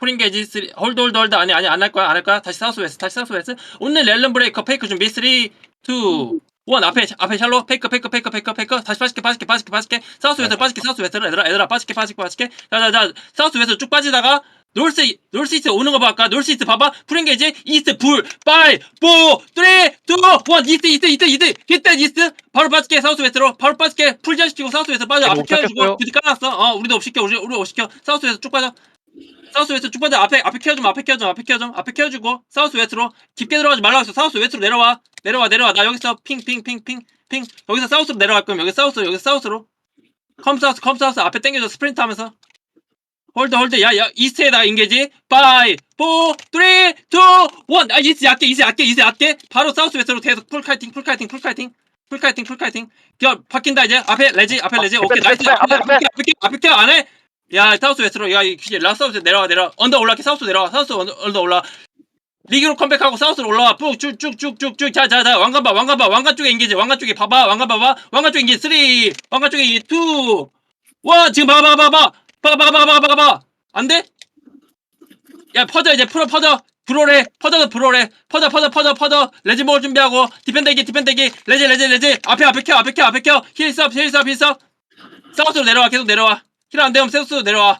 프린게지 3 홀드 홀드 홀드 아니 아니 안 할 거야 안 할 거야? 다시 사우스 웨스트 다시 사우스 웨스트 오늘 렐런 브레이커 페이크 준비. 3 2 1 앞에 앞에 샬로. 페이크 페이크 페이크 페이크 페이크. 다시 빠질게 빠질게 빠질게 빠질게. 사우스 웨스트 빠질게 사우스 웨스트 얘들아 얘들아 빠질게 빠질게 빠질게. 자자자 사우스 웨스트 쭉 빠지다가 놀스 놀스 이스트 오는 거 봐까. 놀스 이스트 봐봐. 프린게지 이스트 불. 파이 4 3 2 1 이스트 이스트 이스트 이스트. 히트 이스트. 바로 빠질게 사우스 웨스트로. 바로 빠질게. 풀전 시키고 사우스 웨스트 빠져. 네, 앞에 못 켜주고 찾겠어요. 뷰티 깔았어. 어 우리도 업 시켜 우리 우리 업 시켜. 사우스 웨스트 쭉 빠져 사우스 웨스트 쭉 빠져. 앞에 앞에 켜좀 앞에 켜좀 앞에 켜좀 앞에 켜주고 사우스 웨스트로 깊게 들어가지 말라고 했어. 사우스 웨스트로 내려와. 내려와 내려와. 나 여기서 핑 핑 핑 핑 핑. 여기서 사우스로 내려갈 거면 여기 사우스 여기 사우스로. 컴 사우스 컴 사우스 앞에 당겨줘. 스프린트 하면서. 홀드 홀드. 야야 이스트에다 인게지. 5 4 3 2 1 아 이스트 약게 이스트 약게 이스트 약게 바로 사우스 웨스트로 계속 풀 카이팅 풀 카이팅 풀 카이팅. 풀 카이팅 풀 카이팅. 야 바뀐다 이제. 앞에 레지 앞에 레지. 아, 오케이 나이스 앞에, 앞에 앞에, 앞에 앞에 앞에 켜 안해 야 사우스 웨스트로 야 이제 라사우스 내려와 내려와. 언더 올라게 사우스 내려와. 사우스 언더, 언더 올라. 리그로 컴백하고 사우스로 올라와. 쭉쭉쭉쭉쭉. 자자자 왕관 봐 왕관 쪽에 인게지 왕관 쪽에 봐봐 왕관 봐봐. 왕관 쪽에 인게지 3 왕관 쪽에 인게지 2와 지금 봐봐 봐봐 봐봐. 봐봐 봐봐 봐봐 안돼? 야 퍼져 이제 풀어 퍼져. 브로래. 퍼져서 브로래. 퍼져 퍼져 퍼져 퍼져. 레지 먹을 준비하고. 디펜대기 디펜대기. 레지 레지 레지. 앞에 앞에 켜 앞에 켜 앞에 켜. 힐스업 힐스업 힐스업. 사우스로 내려와 계속 내려와 힐 안 되면 사우스로 내려와